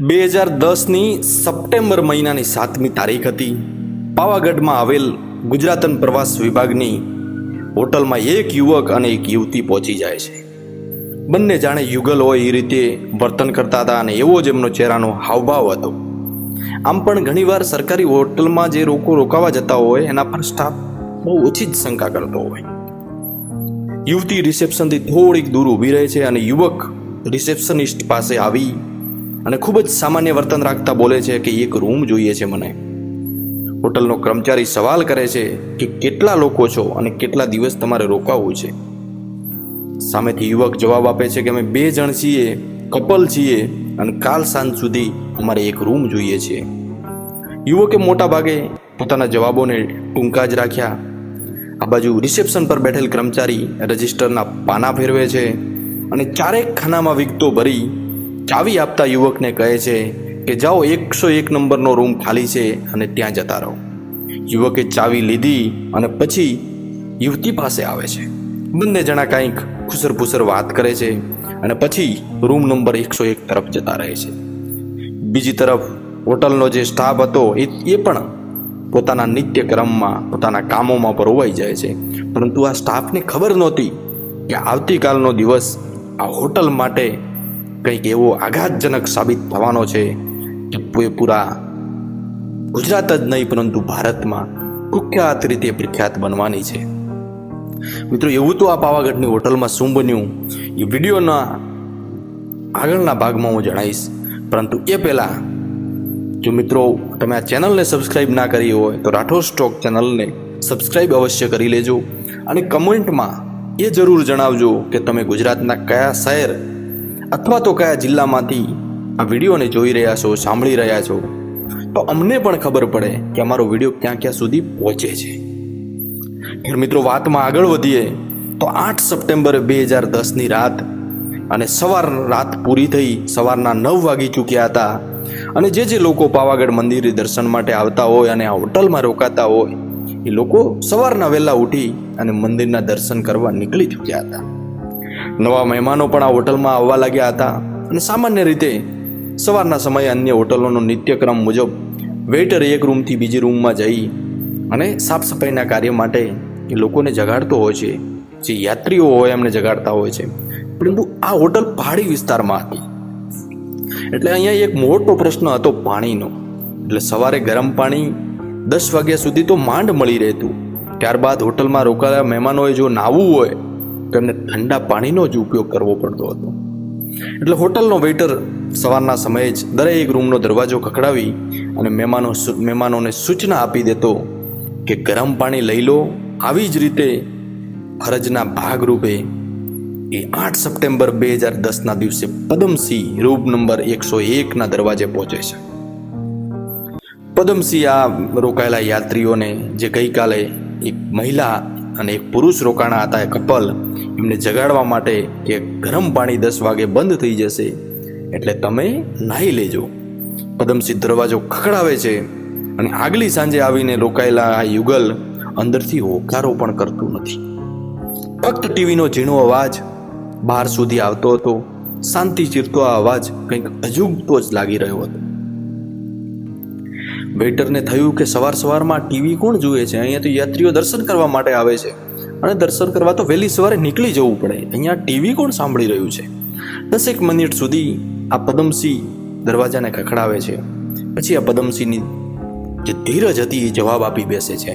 બે હજાર દસની સપ્ટેમ્બર મહિનાની સાતમી તારીખ હતી. પાવાગઢમાં આવેલ ગુજરાતન પ્રવાસ વિભાગની હોટલમાં એક યુવક અને એક યુવતી પહોંચી જાય છે. બંને જાણે યુગલ હોય એ રીતે વર્તન કરતા હતા અને એવો જ એમનો ચહેરાનો હાવભાવ હતો. આમ પણ ઘણીવાર સરકારી હોટલમાં જે લોકો રોકાવા જતા હોય, એના પર સ્ટાફ બહુ ઓછી જ શંકા કરતો હોય. યુવતી રિસેપ્શનથી થોડીક દૂર ઊભી રહે છે અને યુવક રિસેપ્શનિસ્ટ પાસે આવી અને ખૂબ જ સામાન્ય વર્તન રાખતા બોલે છે કે એક રૂમ જોઈએ છે મને. હોટલનો કર્મચારી સવાલ કરે છે કે કેટલા લોકો છો અને કેટલા દિવસ તમારે રોકાવું છે? સામેથી યુવક જવાબ આપે છે કે અમે બે જણ છીએ, કપલ છીએ અને કાલ સાંજ સુધી અમારે એક રૂમ જોઈએ છે. યુવકે મોટા ભાગે પોતાના જવાબોને ટૂંકા જ રાખ્યા. આ બાજુ રિસેપ્શન પર બેઠેલ કર્મચારી રજિસ્ટરના પાના ફેરવે છે અને ચારેક ખાનામાં વિગતો ભરી ચાવી આપતા યુવકને કહે છે કે, જાઓ એકસો એક નંબરનો રૂમ ખાલી છે અને ત્યાં જતા રહો. યુવકે ચાવી લીધી અને પછી યુવતી પાસે આવે છે. બંને જણા કાંઈક ખુસર વાત કરે છે અને પછી રૂમ નંબર એકસો એક તરફ જતા રહે છે. બીજી તરફ હોટલનો જે સ્ટાફ હતો એ એ પણ પોતાના નિત્યક્રમમાં, પોતાના કામોમાં પરોવાઈ જાય છે. પરંતુ આ સ્ટાફને ખબર નહોતી કે આવતીકાલનો દિવસ આ હોટલ માટે કંઈક એવો આઘાતજનક સાબિત થવાનો છે કે પૂરા ગુજરાત જ નહીં, પરંતુ ભારતમાં કુખ્યાત રીતે પ્રખ્યાત બનવાની છે. મિત્રો, એવું તો આ પાવાગઢની હોટલમાં શું બન્યું એ વિડીયોના આગળના ભાગમાં હું જણાવીશ. પરંતુ એ પહેલાં, જો મિત્રો તમે આ ચેનલને સબસ્ક્રાઈબ ના કરી હોય, તો રાઠોડ સ્ટોક ચેનલને સબસ્ક્રાઈબ અવશ્ય કરી લેજો અને કમેન્ટમાં એ જરૂર જણાવજો કે તમે ગુજરાતના કયા શહેર અથવા તો કયા જિલ્લામાંથી આ વિડીયોને જોઈ રહ્યા છો, સાંભળી રહ્યા છો, તો અમને પણ ખબર પડે કે અમારો વીડિયો ક્યાં ક્યાં સુધી પહોંચે છે. ખેર મિત્રો, વાતમાં આગળ વધીએ, તો આઠ સપ્ટેમ્બર બે હજાર દસની રાત અને સવાર રાત પૂરી થઈ, સવારના નવ વાગી ચૂક્યા હતા. અને જે જે લોકો પાવાગઢ મંદિરે દર્શન માટે આવતા હોય અને આ હોટલમાં રોકાતા હોય, એ લોકો સવારના વહેલા ઉઠી અને મંદિરના દર્શન કરવા નીકળી ચૂક્યા હતા. નવા મહેમાનો પણ આ હોટલમાં આવવા લાગ્યા હતા. અને સામાન્ય રીતે સવારના સમયે અન્ય હોટલોનો નિત્યક્રમ મુજબ વેઇટર એક રૂમથી બીજી રૂમમાં જઈ અને સાફ સફાઈના કાર્ય માટે એ લોકોને જગાડતો હોય છે. જે યાત્રીઓ હોય એમને જગાડતા હોય છે. પરંતુ આ હોટલ પહાડી વિસ્તારમાં હતી. એટલે અહીંયા એક મોટો પ્રશ્ન હતો પાણીનો. એટલે સવારે ગરમ પાણી દસ વાગ્યા સુધી તો માંડ મળી રહેતું. ત્યારબાદ હોટલમાં રોકાયેલા મહેમાનોએ જો નાહવું હોય તો એમને ઠંડા પાણીનો જ ઉપયોગ કરવો પડતો હતો. એટલે હોટલનો વેઇટર સવારના સમયે જ દરેક રૂમનો દરવાજો ખખડાવી અને મહેમાનો મહેમાનોને સૂચના આપી દેતો કે ગરમ પાણી લઈ લો. આવી જ રીતે ફરજના ભાગરૂપે એ આઠ સપ્ટેમ્બર બે હજાર દસના દિવસે પદમસિંહ રૂમ નંબર એકસો એકના દરવાજે પહોંચે છે. પદમસિંહ આ રોકાયેલા યાત્રીઓને જે ગઈકાલે એક મહિલા અને એક પુરુષ રોકાણા હતા, એ કપલ. એમને જગાડવા માટે કે ગરમ પાણી દસ વાગે બંધ થઈ જશે. એટલે તમે નાહી લેજો. પદમસિંહ દરવાજો ખખડાવે છે અને આગલી સાંજે આવીને રોકાયેલા આ યુગલ અંદરથી હોકારો પણ કરતું નથી. ફક્ત ટીવીનો ઝીણો અવાજ, બહાર સુધી આવતો હતો. શાંતિ ચીરતો આ અવાજ કંઈક અજુગતો જ લાગી રહ્યો હતો. વેઇટરને થયું કે સવાર સવારમાં ટીવી કોણ જુએ છે? અહીંયા તો યાત્રીઓ દર્શન કરવા માટે આવે છે. અને દર્શન કરવા તો વહેલી સવારે નીકળી જવું પડે. અહીંયા ટીવી કોણ સાંભળી રહ્યું છે? દસેક મિનિટ સુધી આ પદમસિંહ દરવાજાને ખખડાવે છે. પછી આ પદમસિંહની જે ધીરજ હતી એ જવાબ આપી બેસે છે.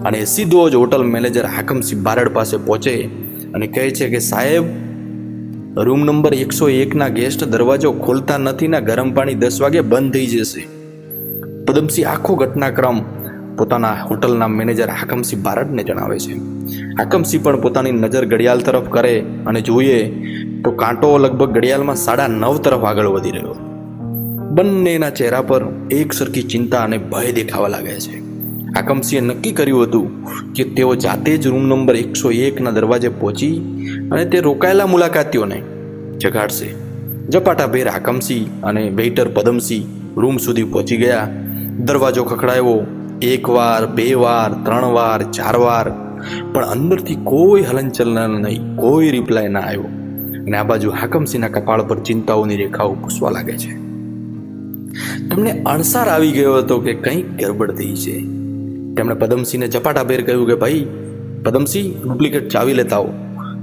અને સીધો જ હોટલ મેનેજર હાકમસિંહ બારડ પાસે પહોંચે અને કહે છે કે, સાહેબ, રૂમ નંબર એકસો એકના ગેસ્ટ દરવાજો ખોલતા નથી ને ગરમ પાણી દસ વાગે બંધ થઈ જશે. પદમસિંહ આખો ઘટનાક્રમ પોતાના હોટલના મેનેજર હાકમસિંહ બારડને જણાવે છે. હાકમસિંહ પણ પોતાની નજર ઘડિયાળ તરફ કરે અને જોઈએ તો કાંટો લગભગ ઘડિયાળમાં સાડા નવ તરફ આગળ વધી રહ્યો. બંનેના ચહેરા પર એક સરખી ચિંતા અને ભય દેખાવા લાગે છે. હાકમસિંહે નક્કી કર્યું હતું કે તેઓ જાતે જ રૂમ નંબર એકસો એકના દરવાજે પહોંચી અને તે રોકાયેલા મુલાકાતીઓને જગાડશે. ઝપાટાભેર હાકમસિંહ અને વેઇટર પદમસિંહ રૂમ સુધી પહોંચી ગયા દરવાજો ખખડાયો. એક વાર બે વાર ત્રણ વાર ચાર વાર પણ અંદરથી કોઈ હલનચલન નહીં, કોઈ રિપ્લાય ના આવ્યો. અને આ બાજુ હાકમસિંહના કપાળ પર ચિંતાઓની રેખાઓ પૂછવા લાગે છે. તેમને અણસાર આવી ગયો હતો કે કંઈક ગરબડ થઈ છે. તેમણે પદમસિંહને ઝપાટાભેર કહ્યું કે, ભાઈ, પદમસિંહ, ડુપ્લિકેટ ચાવી લેતા આવો.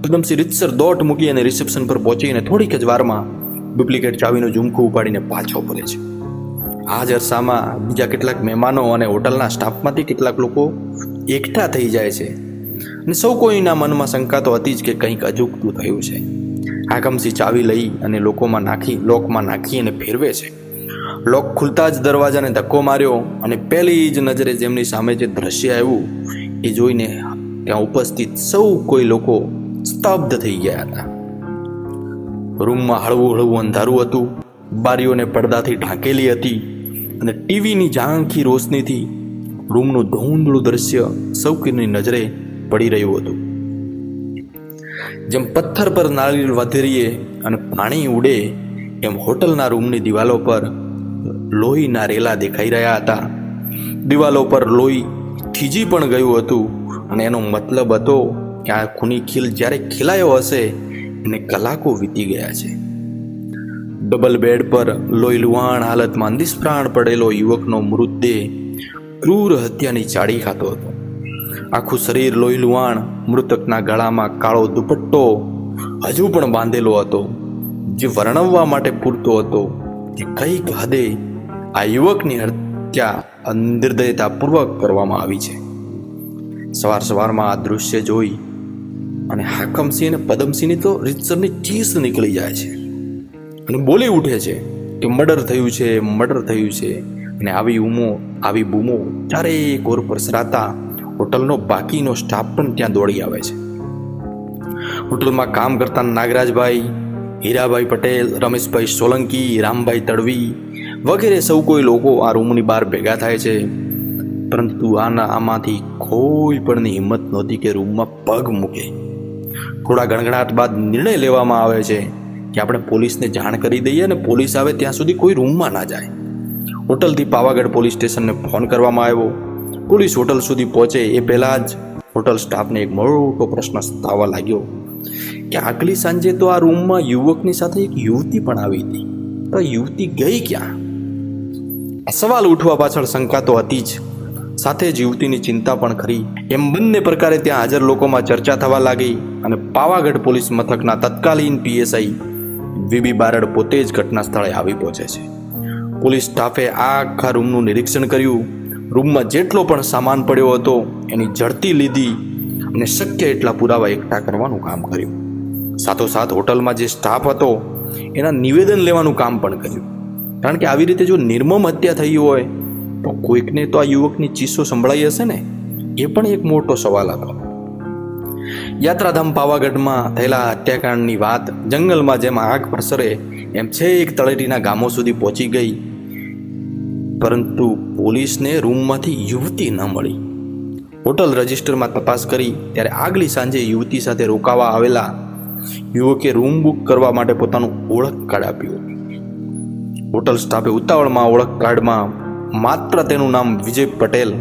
પદમસિંહ રીતસર દોટ મૂકી અને રિસેપ્શન પર પહોંચીને થોડીક જ વારમાં ડુપ્લિકેટ ચાવીનું ઝુમખું ઉપાડીને પાછો ફરે છે. આ જ અરસામાં બીજા કેટલાક મહેમાનો અને હોટલના સ્ટાફમાંથી કેટલાક લોકો એકઠા થઈ જાય છે. અને સૌ કોઈના મનમાં શંકા તો હતી જ કે કંઈક અજુગતું થયું છે. આગમસી ચાવી લઈ અને લોકોમાં નાખી, લોકમાં નાખી અને ફેરવે છે. લોક ખુલતા જ દરવાજાને ધક્કો માર્યો અને પહેલી જ નજરે જેમની સામે જે દ્રશ્ય આવ્યું એ જોઈને ત્યાં ઉપસ્થિત સૌ કોઈ લોકો સ્તબ્ધ થઈ ગયા હતા. રૂમમાં હળવું હળવું અંધારું હતું. બારીઓને પડદાથી ઢાંકેલી હતી. અને ટીવીની ઝાંખી રોશનીથી રૂમનું ધૂંધળું દ્રશ્ય સૌ કોઈની નજરે પડી રહ્યું હતું. જેમ પથ્થર પર નાળિયેર વધેરીએ અને પાણી ઉડે, એમ હોટલના રૂમની દિવાલો પર લોહીના રેલા દેખાઈ રહ્યા હતા. દિવાલો પર લોહી થીજી પણ ગયું હતું અને એનો મતલબ હતો કે આ ખૂની ખીલ જ્યારે ખીલાયો હશે, એને કલાકો વીતી ગયા છે. ડબલ બેડ પર લોહીલુહાણ હાલતમાં નિષ્પ્રાણ પડેલો યુવકનો મૃતદેહ ક્રૂર હત્યાની ચાડી ખાતો હતો. આખું શરીર લોહીલુહાણ મૃતકના ગળામાં કાળો દુપટ્ટો હજુ પણ બાંધેલો હતો, જે વર્ણવવા માટે પૂરતો હતો કે કંઈક હદે આ યુવકની હત્યા નિર્દયતાપૂર્વક કરવામાં આવી છે. સવાર સવારમાં આ દૃશ્ય જોઈ અને હાકમસિંહ અને પદમસિંહની તો રીતસરની ચીસ નીકળી જાય છે. અને બોલી ઉઠે છે કે મર્ડર થયું છે મર્ડર થયું છે. અને આવી ઉમો આવી બૂમો ચારેય પર સરાતા હોટલનો બાકીનો સ્ટાફ પણ ત્યાં દોડી આવે છે. હોટલમાં કામ કરતા નાગરાજભાઈ, હીરાભાઈ પટેલ, રમેશભાઈ સોલંકી, રામભાઈ તડવી વગેરે સૌ કોઈ લોકો આ રૂમની બહાર ભેગા થાય છે. પરંતુ આના આમાંથી કોઈ પણની હિંમત નહોતી કે રૂમમાં પગ મૂકે. થોડા ગણગણાટ બાદ નિર્ણય લેવામાં આવે છે. કે આપણે પોલીસને જાણ કરી દઈએ અને પોલીસ આવે ત્યાં સુધી કોઈ રૂમમાં ના જાય. હોટલથી પાવાગઢ પોલીસ સ્ટેશનને ફોન કરવામાં આવ્યો. પોલીસ હોટલ સુધી પહોંચે એ પહેલાં જ હોટલ સ્ટાફને એક મોટો પ્રશ્ન સતાવવા લાગ્યો. કે આગલી સાંજે તો આ રૂમમાં યુવકની સાથે એક યુવતી પણ આવી હતી. તો યુવતી ગઈ ક્યાં? આ સવાલ ઉઠવા પાછળ શંકા તો હતી જ. સાથે જ યુવતીની ચિંતા પણ ખરી. એમ બંને પ્રકારે ત્યાં હાજર લોકોમાં ચર્ચા થવા લાગી અને પાવાગઢ પોલીસ મથકના તત્કાલીન પીએસઆઈ વીબી બારડ પોતે જ ઘટના સ્થળે આવી પહોંચે છે. પોલીસ સ્ટાફે આ આખા રૂમનું નિરીક્ષણ કર્યું. રૂમમાં જેટલો પણ સામાન પડ્યો હતો, એની ઝડતી લીધી અને શક્ય એટલા પુરાવા એકઠા કરવાનું કામ કર્યું. સાથોસાથ હોટલમાં જે સ્ટાફ હતો, એના નિવેદન લેવાનું કામ પણ કર્યું. કારણ કે આવી રીતે જો નિર્મમ હત્યા થઈ હોય, તો કોઈકને તો આ યુવકની ચીસો સંભળાઈ હશે ને? એ પણ એક મોટો સવાલ હતો. યાત્રાધામ પાવાગઢમાં થયેલા હત્યાકાંડની વાત જંગલમાં જેમ આગ પ્રસરે, એમ છેક તળેટીના ગામો સુધી પહોંચી ગઈ. પરંતુ પોલીસને રૂમમાંથી યુવતી ન મળી. હોટલ રજિસ્ટરમાં તપાસ કરી ત્યારે આગલી સાંજે યુવતી સાથે રોકાવા આવેલા યુવકે રૂમ બુક કરવા માટે પોતાનું ઓળખ કાર્ડ આપ્યું. હોટલ સ્ટાફે ઉતાવળમાં ઓળખ કાર્ડમાં માત્ર તેનું નામ વિજય પટેલ,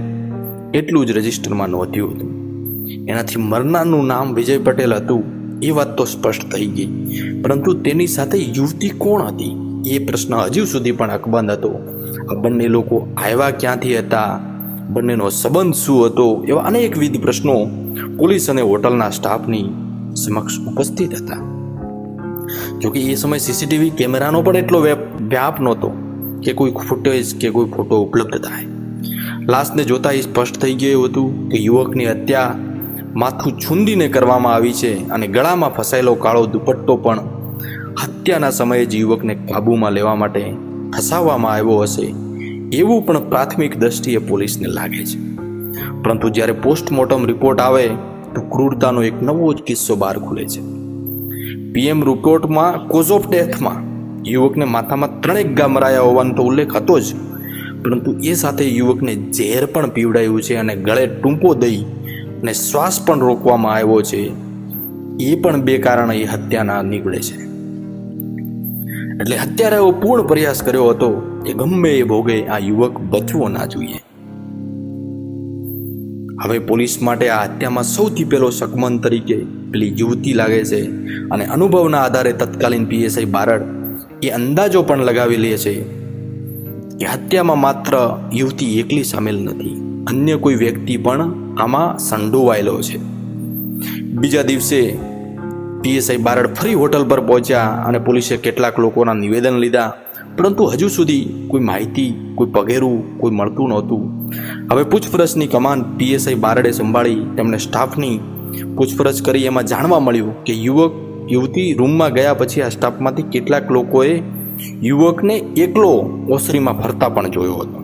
એટલું જ રજિસ્ટરમાં નોંધ્યું હતું. એનાથી મરનારનું નામ વિજય પટેલ હતું. એ વાત તો સ્પષ્ટ થઈ ગઈ. પરંતુ તેની સાથે યુવતી કોણ હતી? એ પ્રશ્ન હજુ સુધી પણ અકબંધ હતો. આ બંને લોકો આવ્યા ક્યાંથી હતા? બંનેનો સંબંધ શું હતો? એવા અનેકવિધ પ્રશ્નો પોલીસ અને હોટલના સ્ટાફની સમક્ષ ઉપસ્થિત હતા. જોકે એ સમય સીસીટીવી કેમેરાનો પણ એટલો વ્યાપ નહોતો કે કોઈ ફૂટેજ કે કોઈ ફોટો ઉપલબ્ધ થાય. લાશને જોતા એ સ્પષ્ટ થઈ ગયું હતું કે યુવકની હત્યા માથું છૂંદીને કરવામાં આવી છે અને ગળામાં ફસાયેલો કાળો દુપટ્ટો પણ હત્યાના સમયે જ યુવકને કાબૂમાં લેવા માટે ફસાવવામાં આવ્યો હશે, એવું પણ પ્રાથમિક દ્રષ્ટિએ પોલીસને લાગે છે. પરંતુ જ્યારે પોસ્ટમોર્ટમ રિપોર્ટ આવે, તો ક્રૂરતાનો એક નવો જ કિસ્સો બહાર ખુલે છે. પીએમ રિપોર્ટમાં કોઝ ઓફ ડેથમાં યુવકને માથામાં ત્રણેક ગા મરાયા હોવાનો તો ઉલ્લેખ હતો જ, પરંતુ એ સાથે યુવકને ઝેર પણ પીવડાયું છે અને ગળે ટૂંપો દઈ અને શ્વાસ પણ રોકવામાં આવ્યો છે. એ પણ બે કારણે એ હત્યાના નીકળે છે. એટલે હત્યારાઓ પૂર્ણ પ્રયાસ કર્યો હતો કે ગમે એ ભોગે આ યુવક બચવો ના જોઈએ. હવે પોલીસ માટે આ હત્યામાં સૌથી પહેલો શકમન તરીકે પેલી યુવતી લાગે છે અને અનુભવના આધારે તત્કાલીન પીએસઆઈ બારડ એ અંદાજો પણ લગાવી લે છે કે હત્યામાં માત્ર યુવતી એકલી સામેલ નથી. અન્ય કોઈ વ્યક્તિ પણ આમાં સંડોવાયેલો છે. બીજા દિવસે પીએસઆઈ બારડ ફરી હોટલ પર પહોંચ્યા અને પોલીસે કેટલાક લોકોના નિવેદન લીધા, પરંતુ હજુ સુધી કોઈ માહિતી, કોઈ પગેરું, કોઈ મળતું નહોતું. હવે પૂછપરછની કમાન પીએસઆઈ બારડે સંભાળી તેમણે સ્ટાફની પૂછપરછ કરી એમાં જાણવા મળ્યું કે યુવક, યુવતી રૂમમાં ગયા પછી આ સ્ટાફમાંથી કેટલાક લોકોએ યુવકને એકલો ઓસરીમાં ફરતા પણ જોયો હતો.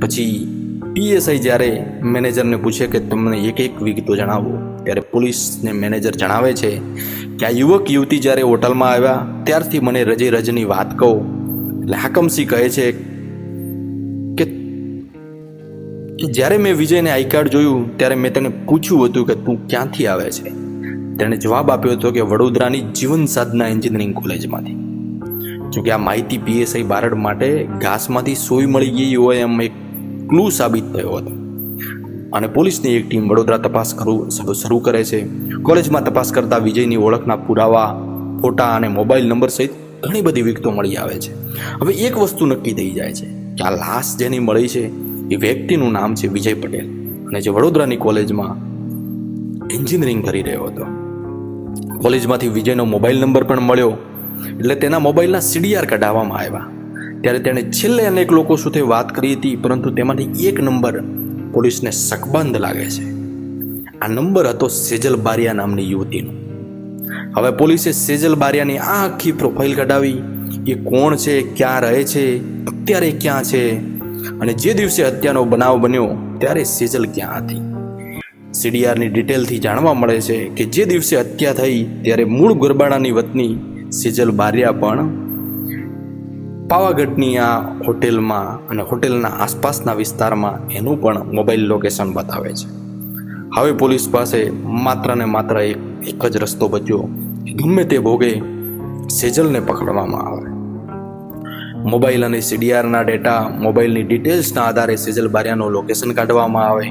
પછી પીએસઆઈ જ્યારે મેનેજરને પૂછે કે તમને એક એક વિગતો જણાવો, ત્યારે પોલીસને મેનેજર જણાવે છે કે આ યુવક યુવતી જ્યારે હોટલમાં આવ્યા, ત્યારથી મને રજે રજની વાત કહો. એટલે હાકમસિંહ કહે છે કે જ્યારે મેં વિજયને આઈ કાર્ડ જોયું, ત્યારે મેં તેને પૂછ્યું હતું કે તું ક્યાંથી આવે છે? તેણે જવાબ આપ્યો હતો કે વડોદરાની જીવન સાધના એન્જિનિયરિંગ કોલેજમાંથી. જોકે આ માહિતી પીએસઆઈ બારડ માટે ઘાસમાંથી સોય મળી ગઈ હોય એમ એક ક્લુ સાબિત થયો હતો. અને પોલીસની એક ટીમ વડોદરા તપાસ કરું શરૂ કરે છે. કોલેજમાં તપાસ કરતા વિજયની ઓળખના પુરાવા, ફોટા અને મોબાઈલ નંબર સહિત ઘણી બધી વિગતો મળી આવે છે. હવે એક વસ્તુ નક્કી થઈ જાય છે કે આ લાશ જેની મળી છે એ વ્યક્તિનું નામ છે વિજય પટેલ. અને જે વડોદરાની કોલેજમાં એન્જિનિયરિંગ કરી રહ્યો હતો. કોલેજમાંથી વિજયનો મોબાઈલ નંબર પણ મળ્યો. એટલે તેના મોબાઈલના સીડીઆર કઢાવવામાં આવ્યા. ત્યારે તેણે છેલ્લે અનેક લોકો સાથે વાત કરી હતી, પરંતુ તેમાંથી એક નંબર પોલીસને શકબંધ લાગે છે. આ નંબર હતો સેજલ બારિયા નામની યુવતીનો. હવે પોલીસે સેજલ બારિયાની આ આખી પ્રોફાઇલ કઢાવી. એ કોણ છે, ક્યાં રહે છે, અત્યારે ક્યાં છે? અને જે દિવસે હત્યાનો બનાવ બન્યો, ત્યારે સેજલ ક્યાં હતી? સીડીઆરની ડિટેલથી જાણવા મળે છે કે જે દિવસે હત્યા થઈ, ત્યારે મૂળ ગરબાડાની વતની સેજલ બારિયા પણ પાવાગઢની આ હોટેલમાં અને હોટેલના આસપાસના વિસ્તારમાં એનું પણ મોબાઈલ લોકેશન બતાવે છે. હવે પોલીસ પાસે માત્ર ને માત્ર એક એક જ રસ્તો બચ્યો ગમે તે ભોગે સેજલને પકડવામાં આવે. મોબાઈલ અને સીડીઆરના ડેટા, મોબાઈલની ડિટેલ્સના આધારે સેજલ બારિયાનું લોકેશન કાઢવામાં આવે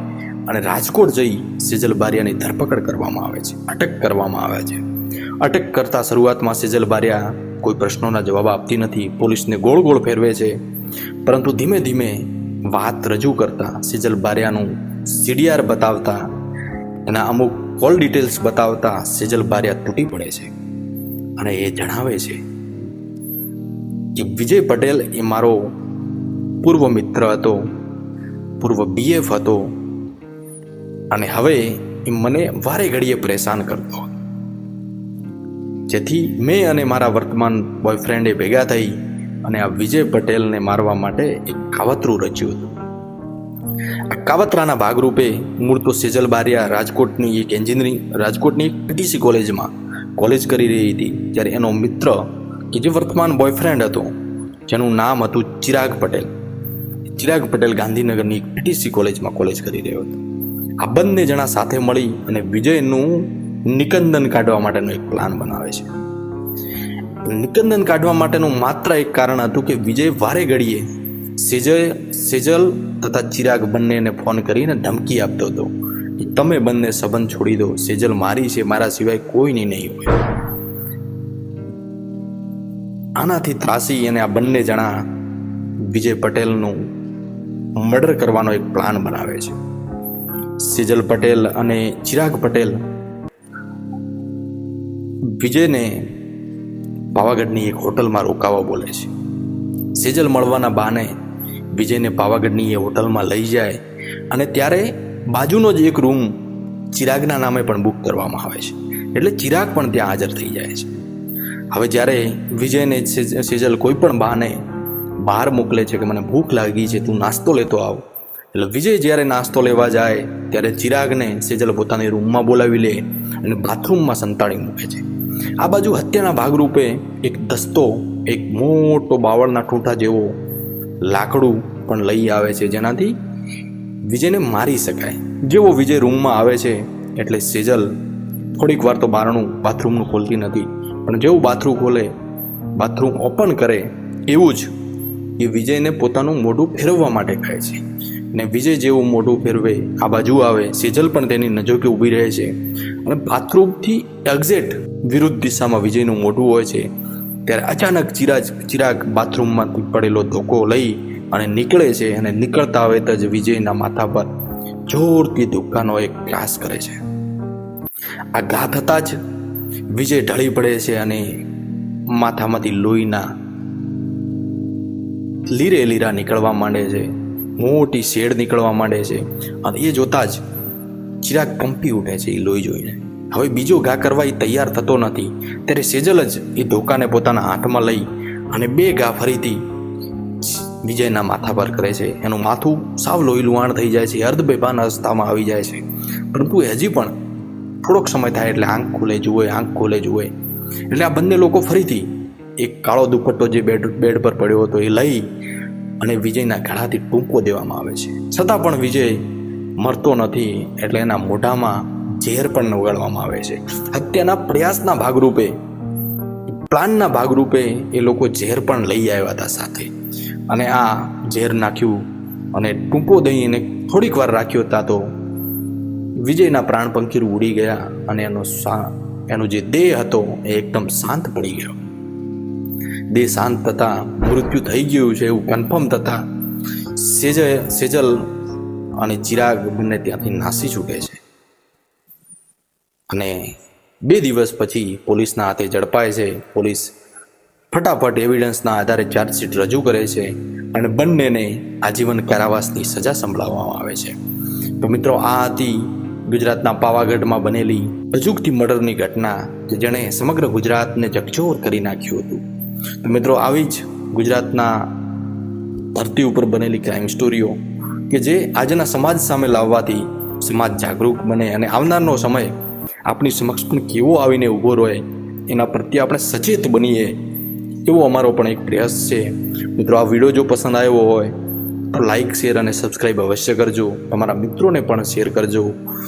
અને રાજકોટ જઈ સેજલ બારિયાની ધરપકડ કરવામાં આવે છે, અટક કરવામાં આવે છે. અટક કરતા શરૂઆતમાં સેજલ બારિયા કોઈ પ્રશ્નોના જવાબ આપતી નથી. પોલીસને ગોળ ગોળ ફેરવે છે. પરંતુ ધીમે ધીમે વાત રજૂ કરતા સિજલ બારિયાનું સીડીઆર બતાવતા, એના અમુક કોલ ડિટેલ્સ બતાવતા સિજલ બારિયા તૂટી પડે છે. અને એ જણાવે છે કે વિજય પટેલ એ મારો પૂર્વ મિત્ર હતો, પૂર્વ બીએફ હતો. અને હવે એ મને વારે ઘડીએ પરેશાન કરતો હતો. જેથી મેં અને મારા વર્તમાન બોયફ્રેન્ડે ભેગા થઈ અને આ વિજય પટેલને મારવા માટે એક કાવતરું રચ્યું હતું. આ કાવતરાના ભાગરૂપે મૂળ તો સેજલ બારિયા રાજકોટની એક એન્જિનિયરિંગ રાજકોટની એક પીટીસી કોલેજમાં કોલેજ કરી રહી હતી, જ્યારે એનો મિત્ર કે જે વર્તમાન બોયફ્રેન્ડ હતો, જેનું નામ હતું ચિરાગ પટેલ. ચિરાગ પટેલ ગાંધીનગરની એક પીટીસી કોલેજમાં કોલેજ કરી રહ્યો હતો. આ બંને જણા સાથે મળી અને વિજયનું નિકંદન કાઢવા માટેનો એક પ્લાન બનાવે છે. નિકંદન કાઢવા માટેનું માત્ર એક કારણ હતું કે વિજય વારે ઘડીએ સેજય સેજલ તથા ચિરાગ બંનેને ફોન કરીને ધમકી આપતો હતો કે તમે બંને સંબંધ છોડી દો, સેજલ મારી છે, મારા સિવાય કોઈની નહીં હોય. આનાથી ત્રાસી અને આ બંને જણા વિજય પટેલનું મર્ડર કરવાનો એક પ્લાન બનાવે છે. સેજલ પટેલ અને ચિરાગ પટેલ વિજયને પાવાગઢની એક હોટલમાં રોકાવા બોલે છે. સેજલ મળવાના બહાને વિજયને પાવાગઢની એ હોટલમાં લઈ જાય અને ત્યારે બાજુનો જ એક રૂમ ચિરાગના નામે પણ બુક કરવામાં આવે છે. એટલે ચિરાગ પણ ત્યાં હાજર થઈ જાય છે. હવે જ્યારે વિજયને સેજ- સેજલ કોઈ પણ બહાને બહાર મોકલે છે કે મને ભૂખ લાગી છે, તું નાસ્તો લેતો આવ એટલે વિજય જ્યારે નાસ્તો લેવા જાય, ત્યારે ચિરાગને સેજલ પોતાની રૂમમાં બોલાવી લે અને બાથરૂમમાં સંતાડી મૂકે છે. આ બાજુ હત્યાના ભાગરૂપે એક દસ્તો, એક મોટો બાવળના ઠૂંઠા જેવો લાકડું પણ લઈ આવે છે, જેનાથી વિજયને મારી શકાય. જેવો વિજય રૂમમાં આવે છે, એટલે સેજલ થોડીક વાર તો બારણું બાથરૂમનું ખોલતી નથી. પણ જેવું બાથરૂમ ખોલે બાથરૂમ ઓપન કરે, એવું જ એ વિજયને પોતાનું મોઢું ફેરવવા માટે કહે છે. ને વિજય જેવું મોઢું ફેરવે, આ બાજુ આવે, સેજલ પણ તેની નજોકે ઊભી રહે છે. અને બાથરૂમથી એક્ઝેક્ટ વિરુદ્ધ દિશામાં વિજયનું મોઢું હોય છે. ત્યારે અચાનક ચિરાગ ચિરાગ બાથરૂમમાંથી પડેલો ધોકો લઈ અને નીકળે છે અને નીકળતા વેત જ વિજયના માથા પર જોરથી ધુક્કાનો એક ક્લાસ કરે છે. આ ઘા થતાં જ વિજય ઢળી પડે છે અને માથામાંથી લોહીના લીરે લીરા નીકળવા માંડે છે. મોટી શેડ નીકળવા માંડે છે. અને એ જોતાં જ ચિરાગ કંપી ઉઠે છે એ લોહી જોઈને. હવે બીજો ઘા કરવા એ તૈયાર થતો નથી. ત્યારે સેજલ જ એ ધોકાને પોતાના હાથમાં લઈ અને બે ઘા ફરીથી વિજયના માથા પર કરે છે. એનું માથું સાવ લોહી લુહાણ થઈ જાય છે. અર્ધ બેભાન અવસ્થામાં આવી જાય છે. પરંતુ હજી પણ થોડોક સમય થાય એટલે આંખ ખોલે જુએ, આંખ ખોલે જુએ. એટલે આ બંને લોકો ફરીથી એક કાળો દુપટ્ટો જે બેડ બેડ પર પડ્યો હતો એ લઈ અને વિજયના ગળાથી ટૂંકો દેવામાં આવે છે. છતાં પણ વિજય મરતો નથી એટલે એના મોઢામાં ઝેર પણ ઉગાડવામાં આવે છે. હત્યાના પ્રયાસના ભાગરૂપે, પ્લાનના ભાગરૂપે એ લોકો ઝેર પણ લઈ આવ્યા હતા સાથે. અને આ ઝેર નાખ્યું અને ટૂંકો દઈને થોડીક વાર રાખ્યો હતા તો વિજયના પ્રાણ પંખીર ઉડી ગયા અને એનો એનો જે દેહ હતો એ એકદમ શાંત પડી ગયો. દેહ શાંત થતાં મૃત્યુ થઈ ગયું છે એવું કન્ફર્મ થતાં સેજ, સેજલ અને ચિરાગ બંને ત્યાંથી નાસી છૂટે છે. અને બે દિવસ પછી પોલીસના હાથે ઝડપાય છે. પોલીસ ફટાફટ એવિડન્સના આધારે ચાર્જશીટ રજૂ કરે છે અને બંનેને આજીવન કારાવાસની સજા સંભળાવવામાં આવે છે. તો મિત્રો, આ હતી ગુજરાતના પાવાગઢમાં બનેલી અજુગથી મર્ડરની ઘટના કે જેણે સમગ્ર ગુજરાતને જગજોર કરી નાખ્યું હતું. મિત્રો આવી જ ગુજરાતના ધરતી ઉપર બનેલી ક્રાઇમ સ્ટોરીઓ કે જે આજના સમાજ સામે લાવવાથી સમાજ જાગૃત બને અને આવનારનો સમય આપણી સમક્ષ પણ કેવો આવીને ઊભો રહે એના પ્રત્યે આપણે સચેત બનીએ એવો અમારો પણ એક પ્રયાસ છે. મિત્રો આ વીડિયો જો પસંદ આવ્યો હોય તો લાઇક શેર અને સબસ્ક્રાઈબ અવશ્ય કરજો. તમારા મિત્રોને પણ શેર કરજો.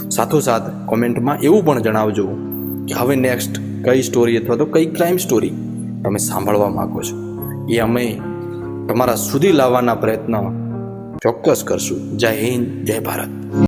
સાથોસાથ કોમેન્ટમાં એવું પણ જણાવજો કે હવે નેક્સ્ટ કઈ સ્ટોરી અથવા તો કઈ ક્રાઇમ સ્ટોરી તમે સાંભળવા માગો છો. એ અમે તમારા સુધી લાવવાના પ્રયત્ન ચોક્કસ કરશું. જય હિન્દ, જય ભારત.